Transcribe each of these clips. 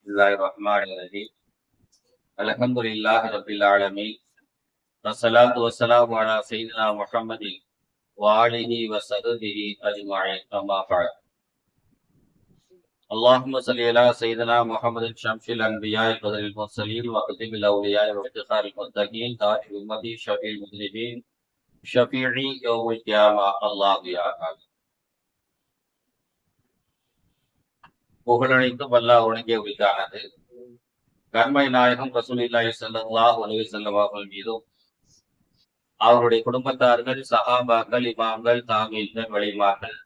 بسم الله الرحمن الرحيم الحمد لله رب العالمين والصلاة والسلام على سيدنا محمد وآله وصحبه أجمعين أما بعد اللهم صل على سيدنا محمد شمس الأنبياء قدر المرسلين وقدم الأولياء وافتخار المتقين تاج أمتي شفيع المذنبين شفيعي يوم القيامة الله يا آمين புகழனைத்தும் அல்லாஹ் ஒழுங்கே உரித்தானது கண்மை நாயகம் ரசூலில்லாஹி ஸல்லல்லாஹு அலைஹி வஸல்லம் அவர்கள் மீதும் அவருடைய குடும்பத்தார்கள் சகாபாக்கள் இமாம்கள் தாமீன்கள் வழிமார்கள்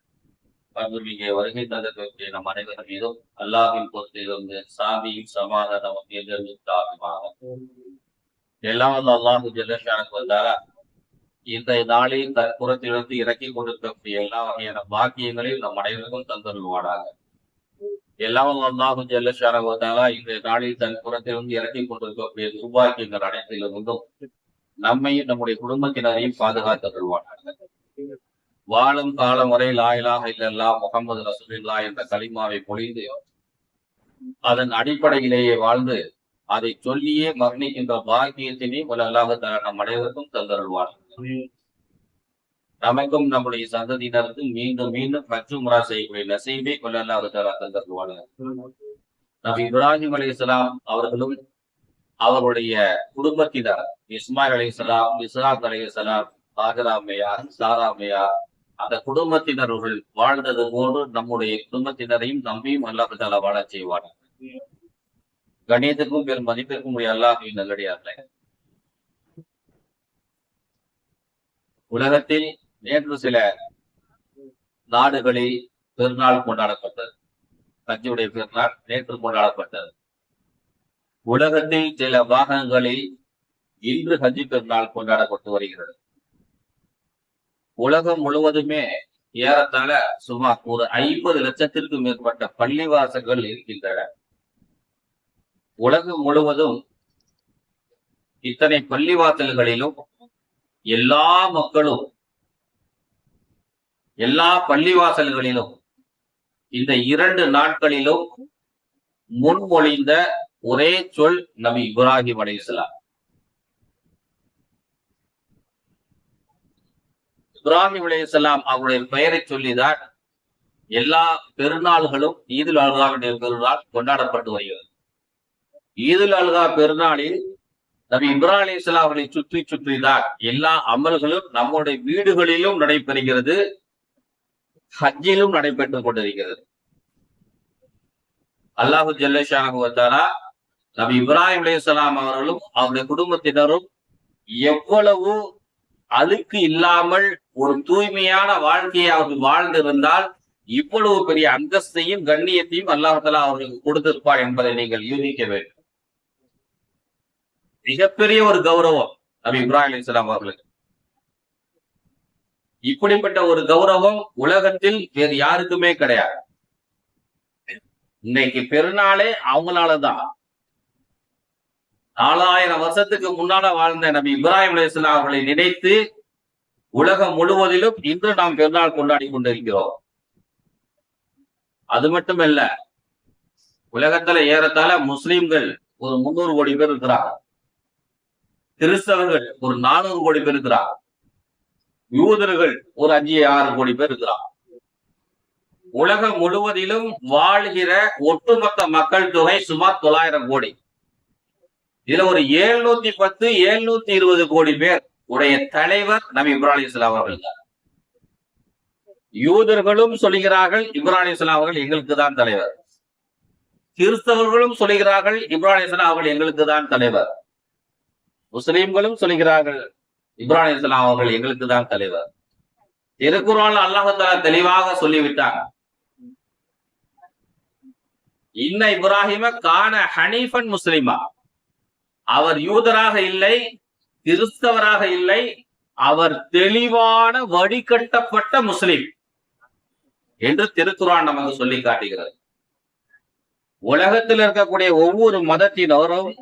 இங்கே வருகை தந்ததற்கு நம் அனைவர் மீதும் அல்லாஹின் பொறுத்திலிருந்து சாமியின் சமாதானம் எதிர்த்தாகுமாக எல்லாம் வல்ல அல்லாஹு ஜெல்லஷானுக்கு வந்தாரா இந்த நாளில் தற்புறத்திலிருந்து இறக்கி கொண்டிருக்கக்கூடிய எல்லா வகையான பாக்கியங்களையும் நம் அனைவருக்கும் தந்தருவாடாக எல்லாம் அல்லாஹும் ஜல்லஷாரவதாலா இந்த நாளில் தன் புறத்திலிருந்து இறக்கி கொண்டிருக்கக்கூடிய துர்பாக்கியங்கள் அனைத்திலிருந்தும் நம்மையும் நம்முடைய குடும்பத்தினரையும் பாதுகாத்து கொள்வார்கள் வாழும் காலம் வரை லாயிலாக இல்லல்லா முகமது ரசூலில்லா என்ற கலிமாவை பொழிந்து அதன் அடிப்படையிலேயே வாழ்ந்து அதை சொல்லியே மரணிக்கின்ற பாக்கியத்தினை உலகளாக நம் அனைவருக்கும் தந்தருள்வார்கள் நமக்கும் நம்முடைய சந்ததியினருக்கும் மீண்டும் மீண்டும் பற்றுமுறா செய்யக்கூடிய நசீபை கொள்ளல்லாத தந்தருவார்கள் நபி இப்ராஹிம் அலி இஸ்லாம் அவர்களும் அவருடைய குடும்பத்தினர் இஸ்மாயில் அலி இஸ்லாம் இஸ்லாத் அலி இஸ்லாம் ஆகராமையா சாராமையா அந்த குடும்பத்தினர்கள் வாழ்ந்தது போன்று நம்முடைய குடும்பத்தினரையும் நம்பியும் அல்லாஹால வாழ செய்வார்கள் கணியத்துக்கும் பெரும் மதிப்பிற்கும் உடைய அல்லாஹின் நல்லடியார்கள். உலகத்தில் நேற்று சில நாடுகளில் பெருநாள் கொண்டாடப்பட்டது. தஞ்சையுடைய பெருநாள் நேற்று கொண்டாடப்பட்டது. உலகத்தில் சில பாகங்களில் இன்று ஹஜ்ஜி பெருநாள் கொண்டாடப்பட்டு வருகிறது. உலகம் முழுவதுமே ஏறத்தாழ சுமார் ஒரு ஐம்பது லட்சத்திற்கும் மேற்பட்ட பள்ளிவாசல்கள் இருக்கின்றன. உலகம் முழுவதும் இத்தனை பள்ளிவாசல்களிலும் எல்லா மக்களும் எல்லா பள்ளிவாசல்களிலும் இந்த இரண்டு நாட்களிலும் முன்மொழிந்த ஒரே சொல் நபி இப்ராஹிம் அலைஹிஸ்ஸலாம் இப்ராஹிம் அலைஹிஸ்ஸலாம் அவருடைய பெயரை சொல்லிதான் எல்லா பெருநாள்களும் ஈதுல் அல்காவுடைய பெருநாள் கொண்டாடப்பட்டு வருகிறது. ஈதுல் அல்கா பெருநாளில் நபி இப்ராஹிம் அலைஹிஸ்ஸலாம் அவர்களை சுற்றி சுற்றி தான் எல்லா அமல்களும் நம்முடைய வீடுகளிலும் நடைபெறுகிறது. ஹஜ்ஜிலும் நடைபெற்றுக் கொண்டிருக்கிறது. அல்லாஹு ஜல்லஷானா நபி இப்ராஹிம் அலையாம் அவர்களும் அவருடைய குடும்பத்தினரும் எவ்வளவு அழுக்கு இல்லாமல் ஒரு தூய்மையான வாழ்க்கையை அவர்கள் வாழ்ந்திருந்தால் இவ்வளவு பெரிய அந்தஸ்தையும் கண்ணியத்தையும் அல்லாஹலா அவர்களுக்கு கொடுத்திருப்பார் என்பதை நீங்கள் யூகிக்க வேண்டும். மிகப்பெரிய ஒரு கௌரவம் நபி இப்ராஹிம் அலிஸ்லாம் அவர்களுக்கு. இப்படிப்பட்ட ஒரு கௌரவம் உலகத்தில் வேறு யாருக்குமே கிடையாது. இன்னைக்கு பெருநாளே அவங்களாலதான். நாலாயிரம் வருஷத்துக்கு முன்னால வாழ்ந்த நபி இப்ராஹிம் அலிஸ்லாம் அவர்களை நினைத்து உலகம் முழுவதிலும் இன்று நாம் பெருநாள் கொண்டாடி கொண்டிருக்கிறோம். அது மட்டுமல்ல உலகத்துல ஏறத்தாழ முஸ்லிம்கள் ஒரு முன்னூறு கோடி பேர் இருக்கிறாங்க. கிறிஸ்தவர்கள் ஒரு நானூறு கோடி பேர் இருக்கிறாங்க. யூதர்கள் ஒரு அஞ்சு ஆறு கோடி பேர் இருக்கிறாங்க. உலகம் முழுவதிலும் வாழ்கிற ஒட்டுமொத்த மக்கள் தொகை சுமார் தொள்ளாயிரம் கோடி. இதுல ஒரு ஏழுநூத்தி பத்து எழுநூத்தி இருபது கோடி பேர் உடைய தலைவர் நம் இப்ராஹிம் இஸ்லாம் அவர்கள். யூதர்களும் சொல்லுகிறார்கள் இப்ராஹிம் இஸ்லாம் அவர்கள் எங்களுக்கு தான் தலைவர். கிறிஸ்தவர்களும் சொல்லுகிறார்கள் இப்ராஹிம் இஸ்லாம் அவர்கள் எங்களுக்கு தான் தலைவர். முஸ்லிம்களும் சொல்லுகிறார்கள் இப்ராஹிம் இஸ்லாம் அவர்கள் எங்களுக்கு தான் தலைவர். திருக்குறான் அல்லாஹால தெளிவாக சொல்லிவிட்டாங்க. இன்ன இப்ராஹிம கான ஹனீஃபன் முஸ்லிமா. அவர் யூதராக இல்லை கிறிஸ்தவராக இல்லை அவர் தெளிவான வடிகட்டப்பட்ட முஸ்லிம் என்று திருக்குறான் நமக்கு சொல்லி காட்டுகிறது. உலகத்தில் இருக்கக்கூடிய ஒவ்வொரு மதத்தினரும்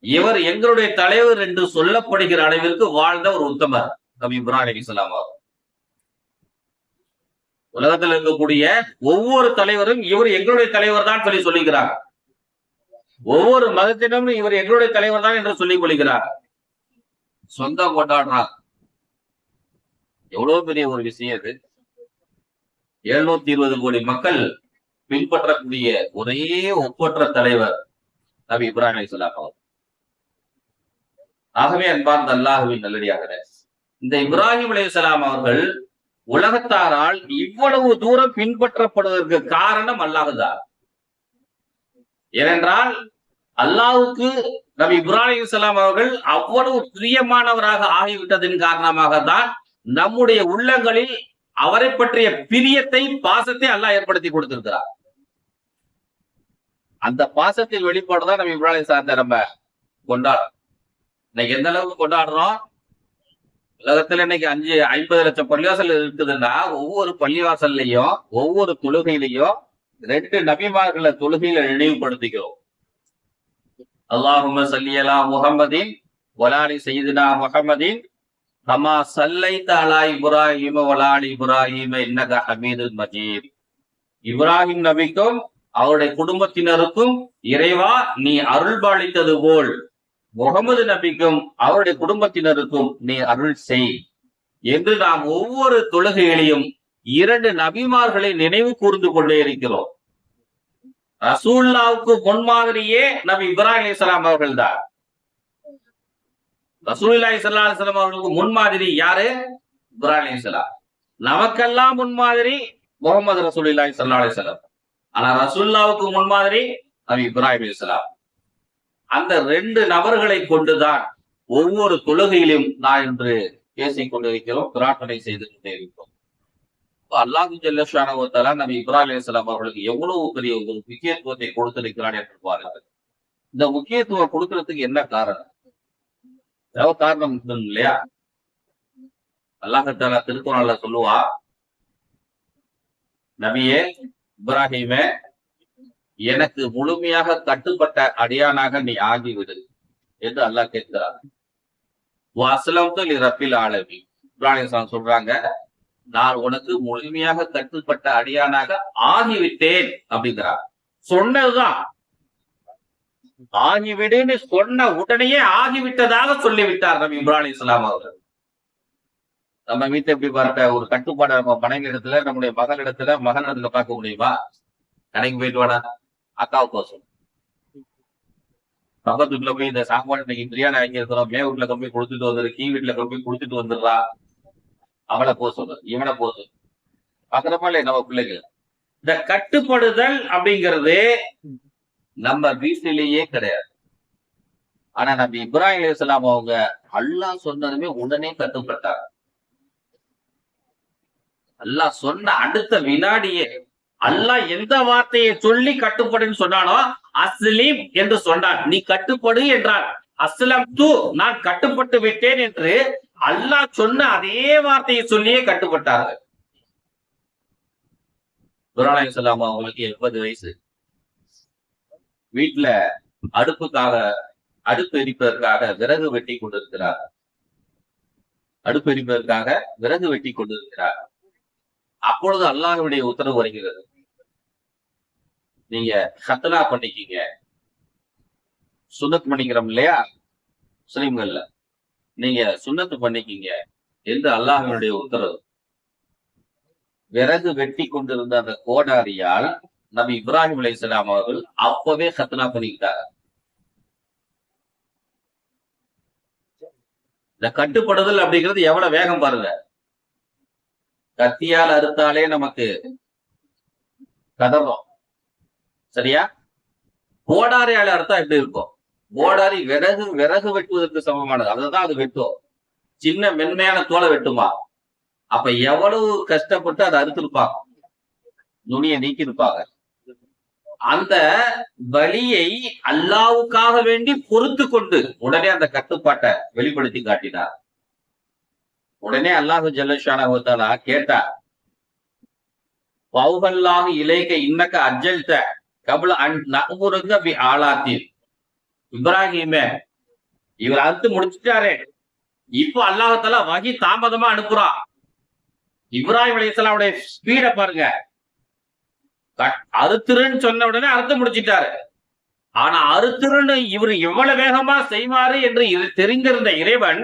இவர் எங்களுடைய தலைவர் என்று சொல்லப்படுகிற அளவிற்கு வாழ்ந்த ஒரு உத்தமர் நபி இப்ராஹிம் அலிஸ்லாம் அவர். உலகத்தில் இருக்கக்கூடிய ஒவ்வொரு தலைவரும் இவர் எங்களுடைய தலைவர் தான் சொல்லி சொல்லுகிறார் ஒவ்வொரு மதத்தினரும் இவர் எங்களுடைய தலைவர் தான் என்று சொல்லிக் கொள்கிறார். சொந்தம் கொண்டாடுறார். எவ்வளவு பெரிய ஒரு விஷயம் இது. எழுநூத்தி இருபது கோடி மக்கள் பின்பற்றக்கூடிய ஒரே ஒப்பற்ற தலைவர் நபி இப்ராஹிம் அலைஹிஸ்ஸலாம் அவர். ஆகவே அன்பார்ந்த அல்லாஹுவின் நல்லடியாக இந்த இப்ராஹிம் அலைஹிஸ்ஸலாம் அவர்கள் உலகத்தாரால் இவ்வளவு தூரம் பின்பற்றப்படுவதற்கு காரணம் அல்லாஹுதான். ஏனென்றால் அல்லாஹுக்கு நபி இப்ராஹிம் இஸ்லாம் அவர்கள் அவ்வளவு பிரியமானவராக ஆகிவிட்டதின் காரணமாக தான் நம்முடைய உள்ளங்களில் அவரை பற்றிய பிரியத்தை பாசத்தை அல்லாஹ் ஏற்படுத்தி கொடுத்திருக்கிறார். அந்த பாசத்தின் வெளிப்பாடு தான் நம்ம இப்ராஹிம் சார்ந்த நம்ம கொண்டாடுறோம் இன்னைக்கு எந்த அளவுக்கு கொண்டாடுறோம்? உலகத்துல இன்னைக்கு அஞ்சு ஐம்பது லட்சம் பள்ளிவாசல் இருக்குதுன்னா ஒவ்வொரு பள்ளிவாசல்லையும் ஒவ்வொரு தொழுகையிலையும் ரெண்டு நபிமார்களை தொழுகையில நினைவுபடுத்திக்கிறோம். அல்லாஹும்ம சல்லியலா முகமதின் வலாலி செய்தினா முகமதின் அம்மா சல்லைத்த அலா இப்ராஹிம வலாலி இப்ராஹிம இன்னக ஹமீது மஜீத். இப்ராஹிம் நபிக்கும் அவருடைய குடும்பத்தினருக்கும் இறைவா நீ அருள்பாளித்தது போல். முகமது நபிக்கும் அவருடைய குடும்பத்தினருக்கும் நீ அருள் செய். என்று நாம் ஒவ்வொரு தொழுகையிலையும் இரண்டு நபிமார்களை நினைவு கூர்ந்து கொண்டே இருக்கிறோம். ரசூல்லாவுக்கு முன்மாதிரியே நபி இப்ராஹிம் அலைஹிஸ்ஸலாம் அவர்கள் தான் ரசூல்லா இஸ்லா அலைஹி அவர்களுக்கு முன்மாதிரி யாரு? இப்ராஹிம் அலைஹிஸ்ஸலாம் நமக்கெல்லாம் முன்மாதிரி முகமது ரசூலுல்லாஹி ஸல்லல்லாஹு அலிஸ்லாம் ஆனா ரசூல்லாவுக்கு முன்மாதிரி நபி இப்ராஹிம் அலைஹிஸ்ஸலாம் அந்த ரெண்டு நபர்களை கொண்டுதான் ஒவ்வொரு தொழுகையிலும் நான் இன்று பேசிக் கொண்டிருக்கிறோம் பிரார்த்தனை செய்து கொண்டிருக்கிறோம். அல்லாஹு ஜல்லஷானவத்தால நம்ம இப்ராஹிம் அவர்களுக்கு எவ்வளவு பெரிய ஒரு முக்கியத்துவத்தை கொடுத்திருக்கிறார் என்று பாருங்கள். இந்த முக்கியத்துவம் கொடுக்கறதுக்கு என்ன காரணம்? ஏதாவது காரணம் இல்லையா? அல்லாஹால திருக்குறள்ல சொல்லுவா நபியே இப்ராஹிமே எனக்கு முழுமையாக கட்டுப்பட்ட அடியானாக நீ ஆகிவிடு என்று அல்லாஹ் கேட்கிறார் அஸ்லம்து இறப்பில் ஆலமி இப்ராஹிம் சொல்றாங்க நான் உனக்கு முழுமையாக கட்டுப்பட்ட அடியானாக ஆகிவிட்டேன் அப்படிங்கிறார். சொன்னதுதான். ஆகிவிடுன்னு சொன்ன உடனேயே ஆகிவிட்டதாக சொல்லிவிட்டார் நம்ம இப்ராஹிம் இஸ்லாம் அவர்கள். நம்ம வீட்டை எப்படி பாருங்க ஒரு கட்டுப்பாடு நம்ம மனைவி இடத்துல நம்முடைய மகள் இடத்துல மகன் இடத்துல பார்க்க முடியுமா கடைக்கு போயிட்டு வாடா. அக்காவுக்கு கோசம் பக்கத்து வீட்டுல போய் இந்த சாப்பாடு இன்னைக்கு பிரியாணி வாங்கி இருக்கிறோம் மே வீட்டுல கொண்டு போய் கொடுத்துட்டு வந்துரு கீ வீட்டுல கொண்டு போய் கொடுத்துட்டு வந்துடுறா. அவளை போ சொல்லு இவனை போ சொல்லு. நம்ம பிள்ளைகள் இந்த கட்டுப்படுதல் அப்படிங்கிறது நம்ம வீட்டிலேயே கிடையாது. ஆனா நம்ம இப்ராஹிம் அலிஸ்லாம் அவங்க அல்லாஹ் சொன்னதுமே உடனே கட்டுப்பட்டார் அல்லாஹ் சொன்ன அடுத்த வினாடியே அல்லாஹ் எந்த வார்த்தையை சொல்லி கட்டுப்படுன்னு சொன்னானோ அஸ்லீம் என்று சொன்னான். நீ கட்டுப்படு என்றான். அஸ்லம் தூ நான் கட்டுப்பட்டு விட்டேன் என்று அல்லாஹ் சொன்ன அதே வார்த்தையை சொல்லியே கட்டுப்பட்டார்கள். துராலாயம் சொல்லாம அவங்களுக்கு எண்பது வயசு. வீட்டுல அடுப்புக்காக அடுப்பு எரிப்பதற்காக விறகு வெட்டி கொண்டிருக்கிறார். அடுப்பு எரிப்பதற்காக விறகு வெட்டி கொண்டிருக்கிறார். அப்பொழுது அல்லாஹுடைய உத்தரவு வருகிறது. நீங்க ஹத்தனா பண்ணிக்கீங்க. சுன்னத் பண்ணிக்கிறோம் இல்லையா? முஸ்லீம்கள்ல. நீங்க சுண்ணத்து பண்ணிக்கீங்க. என்று அல்லாஹனுடைய உத்தரவு. விறகு வெட்டி கொண்டிருந்த அந்த கோடாரியால் நபி இப்ராஹிம் அலைஹிஸ்ஸலாம் அவர்கள் அப்பவே ஹத்னா பண்ணிக்கிட்டாங்க. இந்த கட்டுப்படுதல் அப்படிங்கிறது எவ்வளவு வேகம் பாருங்க. கத்தியால் அறுத்தாலே நமக்கு கதறோம் சரியா? கோடாரியால அறுத்தா எப்படி இருக்கும்? ஓடாரி விறகு விறகு வெட்டுவதற்கு சமமானது. அதுதான் அது வெட்டும். சின்ன மென்மையான தோலை வெட்டுமா? அப்ப எவ்வளவு கஷ்டப்பட்டு அதை அறுத்திருப்பாங்க? நுனியை நீக்கியிருப்பாங்க. அந்த வலியை அல்லாவுக்காக வேண்டி பொறுத்து கொண்டு உடனே அந்த கட்டுப்பாட்டை வெளிப்படுத்தி காட்டினார். உடனே அல்லாஹு ஜல்லஷானா கேட்டா பௌகல்லாக இலைக்க இன்னக்க அஜல்த கபல நகுருங்க பி ஆளாத்தில் இப்ராஹிமே இவர் அறுத்து முடிச்சுட்டாரே. இப்போ அல்லாஹால வகி தாமதமா அனுப்புறான் இப்ராஹிம் அலையாவுடைய ஸ்பீட பாருங்க. அறுத்துருன்னு சொன்ன உடனே அறுத்து முடிச்சிட்டாரு. ஆனா அறுத்துருன்னு இவர் எவ்வளவு வேகமா செய்வாரு என்று தெரிந்திருந்த இறைவன்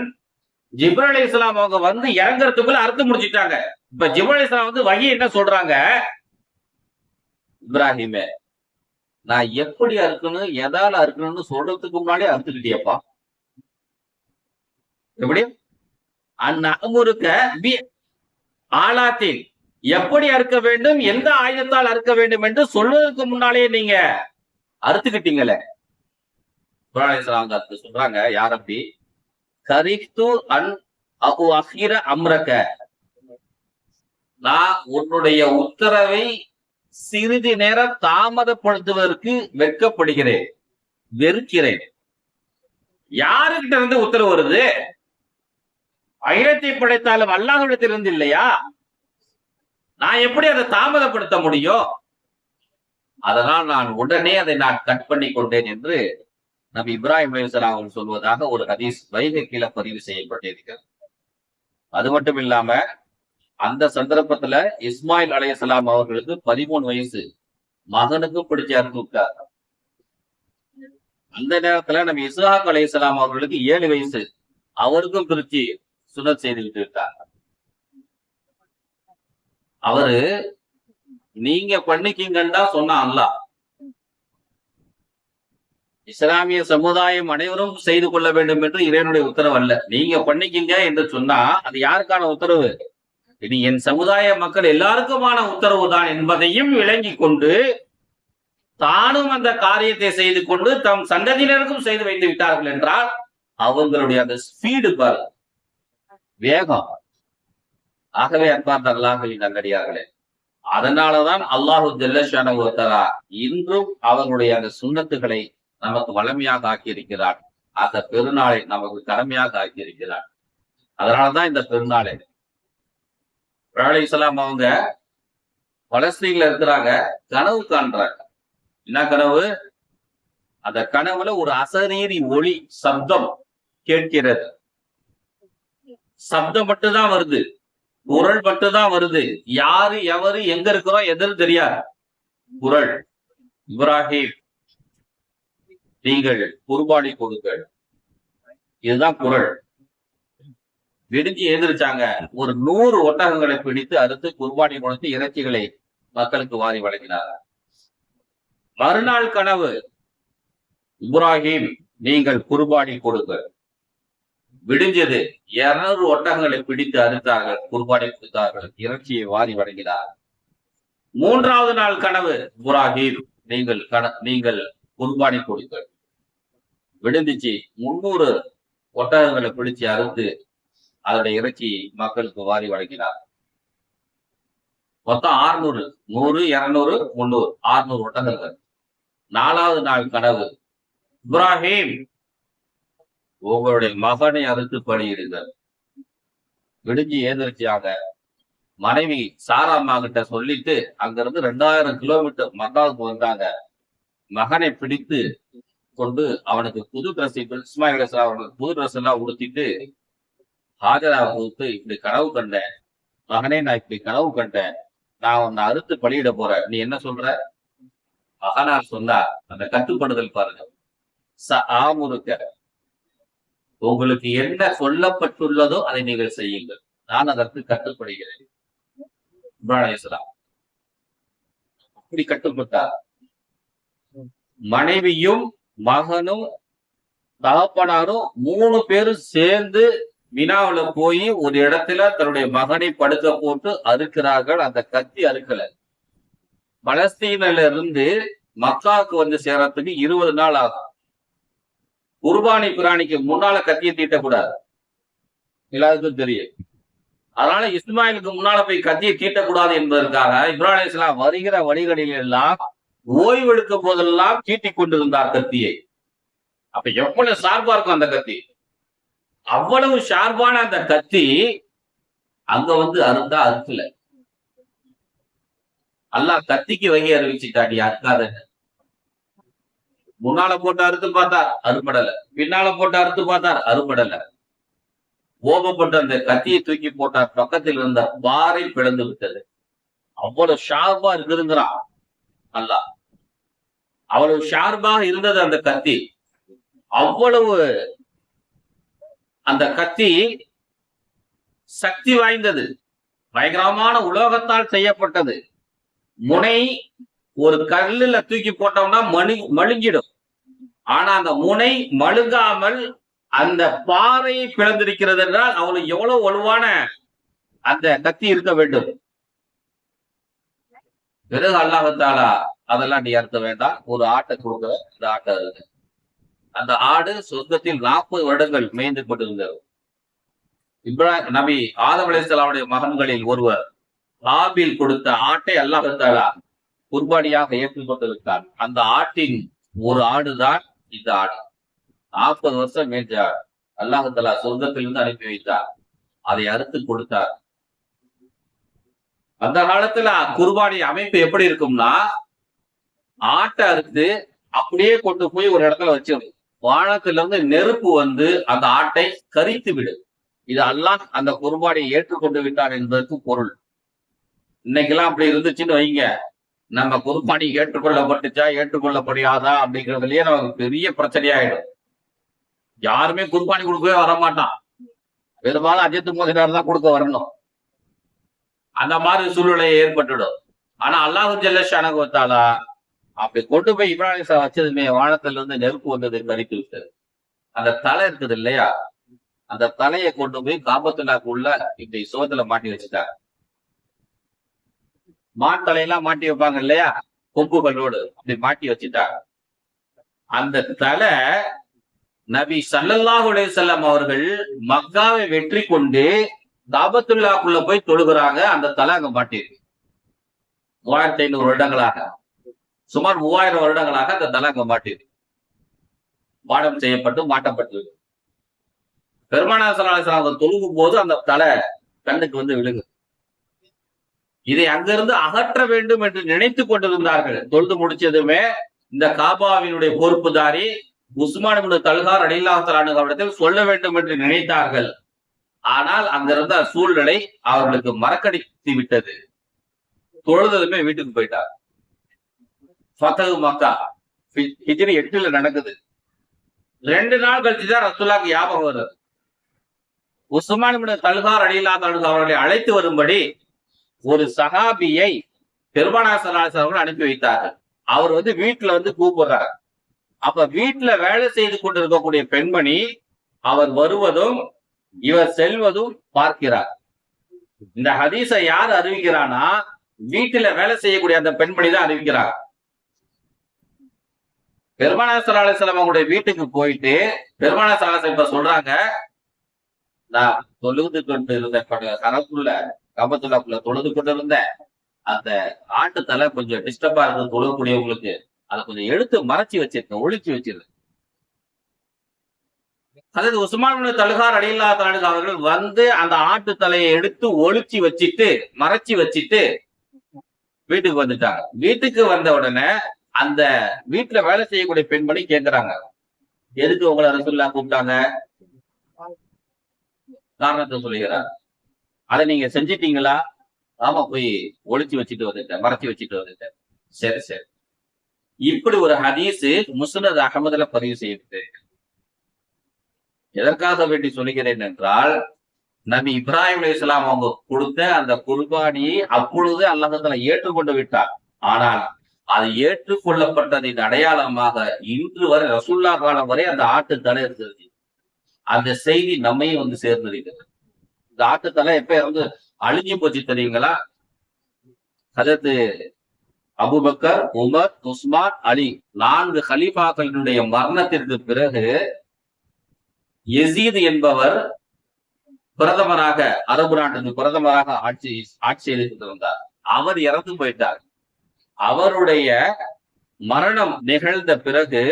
ஜிப்ரல் அலி இஸ்லாம் அவங்க வந்து இறங்குறதுக்குள்ள அறுத்து முடிச்சிட்டாங்க. இப்ப ஜிப்ரல் அலி இஸ்லாம் வந்து வகி என்ன சொல்றாங்க? இப்ராஹிமே நான் எப்படி அறுக்கணும் எதால அறுக்கணும்னு சொல்றதுக்கு முன்னாடி அறுத்துக்கிட்டியப்பா. எப்படி? அந்நகமுறுக்க பி ஆலாத்தில் எப்படி அறுக்க வேண்டும் எந்த ஆயுதத்தால் அறுக்க வேண்டும் என்று சொல்வதற்கு முன்னாலேயே நீங்க அறுத்துக்கிட்டீங்களே. சொல்றாங்க யார் அப்படி? கரித்து அன் அபு அஹீர அம்ரக. நான் உன்னுடைய உத்தரவை சிறிது நேரம் தாமதப்படுத்துவதற்கு வெட்கப்படுகிறேன் வெறுக்கிறேன். யாருக்கிட்ட இருந்து உத்தரவு வருது? அகிலத்தை படைத்தாலும் அல்லாஹிடத்திலிருந்து இல்லையா? நான் எப்படி அதை தாமதப்படுத்த முடியும்? அதனால் நான் உடனே அதை நான் கட் பண்ணி கொண்டேன் என்று நபி இப்ராஹிம் அலைஹிஸ்ஸலாம் சொல்வதாக ஒரு ஹதீஸ் வைகக்கில பதிவு செய்யப்பட்டிருக்கிறது அது மட்டும் இல்லாம அந்த சந்தர்ப்பத்துல இஸ்மாயில் அலையசலாம் அவர்களுக்கு பதிமூணு வயசு. மகனுக்கும் பிடிச்ச அறுத்து அந்த நேரத்துல நம்ம இஸ்ஹாக் அலையசலாம் அவர்களுக்கு ஏழு வயசு. அவருக்கும் பிரிச்சு சுனத் செய்து விட்டு விட்டார் அவரு நீங்க பண்ணிக்கீங்கன்னு தான் சொன்னா அல்லாஹ். இஸ்லாமிய சமுதாயம் அனைவரும் செய்து கொள்ள வேண்டும் என்று இறைவனுடைய உத்தரவு அல்ல. நீங்க பண்ணிக்கிங்க என்று சொன்னா அது யாருக்கான உத்தரவு? இது என் சமுதாய மக்கள் எல்லாருக்குமான உத்தரவு தான் என்பதையும் விளங்கி கொண்டு தானும் அந்த காரியத்தை செய்து கொண்டு தம் சந்ததியினருக்கும் செய்து வைத்து விட்டார்கள் என்றால் அவங்களுடைய அந்த ஸ்பீடு பார் வேகம். ஆகவே அன்பார்ந்த அல்லாஹுவின் நல்லடியார்களே அதனாலதான் அல்லாஹு ஜல்லஷானா இன்றும் அவர்களுடைய அந்த சுண்ணத்துகளை நமக்கு வளமையாக ஆக்கியிருக்கிறார். அந்த பெருநாளை நமக்கு கடமையாக ஆக்கியிருக்கிறார். அதனாலதான் இந்த பெருநாளை. அலி இஸ்லாம் அவங்க பலஸ்தீன்ல இருக்கிறாங்க கனவு காண்றாங்க. என்ன கனவு? அந்த கனவுல ஒரு அசநீரி ஒளி சப்தம் கேட்கிறது. சப்தம் மட்டும்தான் வருது. குரல் மட்டும்தான் வருது. யாரு எவரு எங்க இருக்கிறோம் எதுன்னு தெரியாது. குரல். இப்ராஹிம். நீங்கள் குர்பானி கொடுங்கள். இதுதான் குரல். விடிஞ்சு எழுந்திருச்சாங்க. ஒரு நூறு ஒட்டகங்களை பிடித்து அறுத்து குர்பானி கொடுத்து இறைச்சிகளை மக்களுக்கு வாரி வழங்கினார் மறுநாள் கனவு. இப்ராஹிம் நீங்கள் குர்பானி கொடுங்கள். விடிஞ்சது. இருநூறு ஒட்டகங்களை பிடித்து அறுத்தார்கள். குர்பானி கொடுத்தார்கள். இறைச்சியை வாரி வழங்கினார். மூன்றாவது நாள் கனவு. இப்ராஹிம் நீங்கள் கன நீங்கள் குர்பானி கொடுங்கள். விடுந்துச்சு முன்னூறு ஒட்டகங்களை பிடிச்சு அறுத்து அதோட இறைச்சி மக்களுக்கு வாரி வழங்கினார். மொத்தம் ஆறுநூறு நூறு இருநூறு முன்னூறு ஆறுநூறு ஒட்டகங்கள் நாலாவது நாள் கனவு. இப்ராஹிம் உங்களுடைய மகனை அறுத்து பணியிடுங்கள் விடுஞ்சி ஏதிர்ச்சியாக மனைவி சாராம்மா கிட்ட சொல்லிட்டு அங்கிருந்து ரெண்டாயிரம் கிலோமீட்டர் மக்காவுக்கு வந்தாங்க. மகனை பிடித்து கொண்டு அவனுக்கு புது ட்ரெஸ் இஸ்மாயில் அவனுக்கு புது ட்ரெஸ் எல்லாம் உடுத்திட்டு ஹாஜரா கொடுத்து இப்படி கனவு கண்டேன். மகனே நான் இப்படி கனவு கண்டேன். நான் உன்னை அறுத்து பலியிட போறேன். நீ என்ன சொல்ற? மகனார் சொன்னா அந்த கட்டுப்படுதல் பாருங்க. ச ஆமுருக்க உங்களுக்கு என்ன சொல்லப்பட்டுள்ளதோ அதை நீங்கள் செய்யுங்கள். நான் அதற்கு கட்டுப்படுகிறேன். இப்ராஹிம் அப்படி கட்டுப்பட்டார். மனைவியும் மகனும் தகப்பனாரும் மூணு பேரும் சேர்ந்து வினாவுல போய் ஒரு இடத்துல தன்னுடைய மகனை படுக்க போட்டு அறுக்கிறார்கள். அந்த கத்தி அறுக்கல. பலஸ்தீனில இருந்து மக்காவுக்கு வந்து சேர்றதுக்கு இருபது நாள் ஆகும். குர்பானி பிராணிக்கு முன்னால கத்தியை தீட்டக்கூடாது எல்லாருக்கும் தெரியும். அதனால இஸ்மாயிலுக்கு முன்னால போய் கத்தியை தீட்டக்கூடாது என்பதற்காக இப்ராஹிம் இஸ்லாம் வருகிற வழிகளில் எல்லாம் ஓய்வெடுக்க போதெல்லாம் தீட்டிக் கொண்டிருந்தார் கத்தியை. அப்ப எவ்வளவு சார்பா இருக்கும் அந்த கத்தி? அவ்வளவு சார்பான அந்த கத்தி அங்க வந்து அருந்தா அறுக்கல. அல்லாஹ் கத்திக்கு வகை அறிவிச்சுட்டாடி அறுக்காதன்னு முன்னால போட்டு அறுத்து பார்த்தார் அறுபடல. பின்னால போட்டு அறுத்து பார்த்தார் அறுபடல. கோபப்பட்டு அந்த கத்தியை தூக்கி போட்டார் பக்கத்தில் இருந்த பாறை பிளந்து விட்டது. அவ்வளவு ஷார்ப்பா இருக்குதுங்கிறான் அல்லாஹ். அவ்வளவு ஷார்பாக இருந்தது அந்த கத்தி. அவ்வளவு அந்த கத்தி சக்தி வாய்ந்தது. பயங்கரமான உலோகத்தால் செய்யப்பட்டது. முனை ஒரு கல்லுல தூக்கி போட்டோம்னா மணி மழுங்கிடும். ஆனா அந்த முனை மழுங்காமல் அந்த பாறையை பிளந்திருக்கிறது என்றால் அவளுக்கு எவ்வளவு வலுவான அந்த கத்தி இருக்க வேண்டும். பிறகு அல்லாஹத்தாலா அதெல்லாம் நீ அறுக்க வேண்டாம். ஒரு ஆட்டை கொடுங்க. அந்த ஆட்டை அந்த ஆடு சொர்க்கத்தில் நாற்பது வருடங்கள் மேய்ந்து கொண்டிருந்தது. இப்ராஹிம் நபி ஆதம் அலிஸ்லாமுடைய மகன்களில் ஒருவர் ஆபில் கொடுத்த ஆட்டை அல்லாஹத்தாலா குர்பானியாக ஏற்றுக்கொண்டிருக்கார் அந்த ஆட்டின் ஒரு ஆடுதான் இந்த ஆடு. நாற்பது வருஷம் மேய்ஞ்சார் அல்லாஹத்தலா சொர்க்கத்திலிருந்து அனுப்பி வைத்தார். அதை அறுத்து கொடுத்தார். அந்த காலத்துல குர்பானி அமைப்பு எப்படி இருக்கும்னா ஆட்டை அறுத்து அப்படியே கொண்டு போய் ஒரு இடத்துல வச்சிடும் வானத்துல இருந்து நெருப்பு வந்து அந்த ஆட்டை கரித்து விடும் இது அல்லாஹ் அந்த குர்பானியை ஏற்றுக்கொண்டு விட்டார் என்பதற்கு பொருள். இன்னைக்கெல்லாம் அப்படி இருந்துச்சுன்னு வைங்க. நம்ம குர்பானி ஏற்றுக்கொள்ளப்பட்டுச்சா ஏற்றுக்கொள்ளப்படியாதா அப்படிங்கிறதுலயே நமக்கு பெரிய பிரச்சனையாயிடும். யாருமே குர்பானி கொடுக்கவே வரமாட்டான். பெரும்பாலும் அஜித் மோதினார் தான் கொடுக்க வரணும். அந்த மாதிரி சூழ்நிலை ஏற்பட்டுடும். ஆனா அல்லாஹு ஜல்லஷானகுவத்தாலா அப்படி கொண்டு போய் இப்ராஹிம் சார் வச்சதுமே வானத்துல இருந்து நெருப்பு வந்தது கரித்து விட்டது. அந்த தலை இருக்குது இல்லையா? அந்த தலையை கொண்டு போய் காபத்துலாக்குள்ள இப்படி சோத்துல மாட்டி வச்சுட்டாங்க. மான் தலையெல்லாம் மாட்டி வைப்பாங்க இல்லையா? கொம்புகளோடு அப்படி மாட்டி வச்சுட்டாங்க. அந்த தலை நபி சல்லல்லாஹுடைய செல்லம் அவர்கள் மக்காவை வெற்றி கொண்டு காபத்துல்லாக்குள்ள போய் தொழுகிறாங்க. அந்த தலை அங்க மாட்டிருக்கு மூவாயிரத்தி ஐநூறு வருடங்களாக. சுமார் மூவாயிரம் வருடங்களாக அந்த தலை அங்க மாட்டியது பாடம் செய்யப்பட்டு மாட்டப்பட்டு பெருமானா சலாஹம் தொழுகும் போது அந்த தலை கண்ணுக்கு வந்து விழுங்கு இதை அங்கிருந்து அகற்ற வேண்டும் என்று நினைத்து கொண்டிருந்தார்கள். தொழுது முடிச்சதுமே இந்த காபாவினுடைய பொறுப்புதாரி உஸ்மான் தல்கார் அடிலாத்தலானு அவரிடத்தில் சொல்ல வேண்டும் என்று நினைத்தார்கள். ஆனால் அங்கிருந்த சூழ்நிலை அவர்களுக்கு மறக்கடித்து விட்டது தொழுததுமே வீட்டுக்கு போயிட்டார். ஃபத்தகு மக்கா. ஹிஜ்ரி எட்டுல நடக்குது. ரெண்டு நாள் கழிச்சுதான் ரசூலாக்கு ஞாபகம் வருது. உஸ்மான் இப்னு தல்கார் அடிலாத்தலானு அவர்களை அழைத்து வரும்படி ஒரு சஹாபியை பெருமானாசனாசன் அவர்கள் அனுப்பி வைத்தார்கள். அவர் வந்து வீட்டுல வந்து கூப்பிடுறார். அப்ப வீட்டுல வேலை செய்து கொண்டிருக்கக்கூடிய பெண்மணி அவர் வருவதும் இவர் செல்வதும் பார்க்கிறார். இந்த ஹதீஸை யார் அறிவிக்கிறானா வீட்டுல வேலை செய்யக்கூடிய அந்த பெண்மணி தான் அறிவிக்கிறார். பெருமானாசர் அலிஸ்லாம் அவங்களுடைய வீட்டுக்கு போயிட்டு பெருமானாசர் இப்ப சொல்றாங்க நான் தொழுது கொண்டு இருந்த கணக்குள்ள கபத்துலாக்குள்ள தொழுது கொண்டு இருந்தேன் அந்த ஆட்டு தலை கொஞ்சம் டிஸ்டர்பா இருக்கு தொழுகக்கூடியவங்களுக்கு அதை கொஞ்சம் எடுத்து மறைச்சு வச்சிருக்கேன் ஒழிச்சு வச்சிருக்கேன். அதாவது உஸ்மான் தலுகார் அடியில்லா தாலுகா அவர்கள் வந்து அந்த ஆட்டு தலையை எடுத்து ஒழிச்சு வச்சிட்டு மறைச்சு வச்சிட்டு வீட்டுக்கு வந்துட்டாங்க. வீட்டுக்கு வந்த உடனே அந்த வீட்டுல வேலை செய்யக்கூடிய பெண்மணி கேக்குறாங்க. எதுக்கு உங்களை ரசுல்லா கூப்பிட்டாங்க? காரணத்தை சொல்லுகிறார். அதை நீங்க செஞ்சிட்டீங்களா? ஆமா போய் ஒளிச்சு வச்சுட்டு வந்துட்டேன் மறைச்சு வச்சுட்டு வந்துட்டேன். சரி சரி. இப்படி ஒரு ஹதீஸ் முஸ்னத் அகமதுல பதிவு செய்யப்பட்டு எதற்காக வேண்டி சொல்லுகிறேன் என்றால் நபி இப்ராஹிம் அலி இஸ்லாம் அவங்க கொடுத்த அந்த குர்பானியை அப்பொழுது அல்லாஹத்துல ஏற்றுக்கொண்டு விட்டார். ஆனால் அது ஏற்றுக்கொள்ளப்பட்டதின் அடையாளமாக இன்று வரை ரசுல்லா காலம் வரை அந்த ஆட்டு தலை இருக்கிறது. அந்த செய்தி நம்மையும் வந்து சேர்ந்திருக்கிறது இந்த ஆட்டு தலை எப்ப வந்து அழிஞ்சு போச்சு தெரியுங்களா? அதற்கு அபுபக்கர் உமர் உஸ்மான் அலி நான்கு ஹலீஃபாக்களினுடைய மரணத்திற்கு பிறகு எசீது என்பவர் பிரதமராக அரபு நாட்டின் பிரதமராக ஆட்சி ஆட்சி செய்து வந்தார். அவர் இறந்து போயிட்டார். அவருடைய மரணம் நிகழ்ந்த பிறகு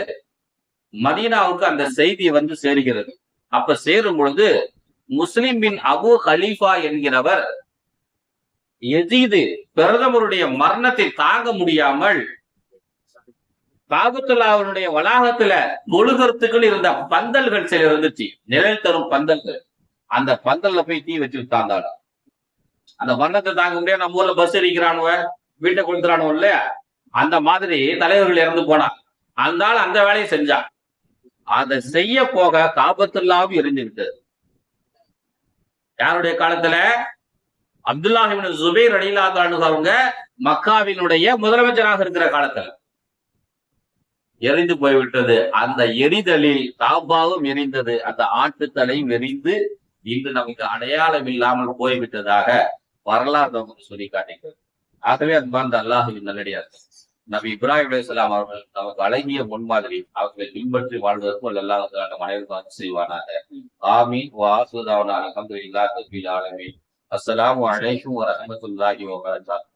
மதீனாவுக்கு அந்த செய்தி வந்து சேருகிறது. அப்ப சேரும் பொழுது முஸ்லிம் பின் அபு ஹலீஃபா என்கிறவர் எசீது பிரதமருடைய மரணத்தை தாங்க முடியாமல் பாகுத்துல்லாவுடைய வளாகத்துல தொழுகறதுக்குன்னு இருந்த பந்தல்கள் சில இருந்துச்சு. நிழல் தரும் பந்தல்கள். அந்த பந்தல்ல போய் தீ வச்சு தாந்தாடு அந்த மரணத்தை தாங்க முடியாது. நம்ம ஊர்ல பஸ் எரிக்கிறானுவ வீட்டை கொளுத்துறானுவ இல்லையா? அந்த மாதிரி தலைவர்கள் இறந்து போனா அந்த ஆள் அந்த வேலையை செஞ்சான் அதை செய்ய போக காபத்துல்லாவும் எரிஞ்சுக்கிட்டு. யாருடைய காலத்துல? அப்துல்லாஹிபின் ஜுபைர் அலிலா அவங்க மக்காவினுடைய முதலமைச்சராக இருக்கிற காலத்துல. எரிந்து போய்விட்டது. அந்த எரிதலில் தாபாவும் எரிந்தது. அந்த ஆட்டுத்தலையும் எரிந்து இன்று நமக்கு அடையாளம் இல்லாமல் போய்விட்டதாக வரலாறு நமக்கு சொல்லி காட்டுகிறது ஆகவே அன்பார்ந்த அல்லாஹுவின் நல்லடியார். நபி இப்ராஹிம் அலைஹிஸ்ஸலாம் அவர்கள் நமக்கு அழகிய முன்மாதிரி அவர்களை பின்பற்றி வாழ்வதற்கும் அல்லாஹ் நம் அனைவருக்கும் செய்வானாக. ஆமீன். வாசுதாவனா அல்ஹம்துலில்லாஹி ரப்பில் ஆலமீன். அஸ்ஸலாமு ஒரு வரஹ்மத்துல்லாஹி வபரகாத்துஹு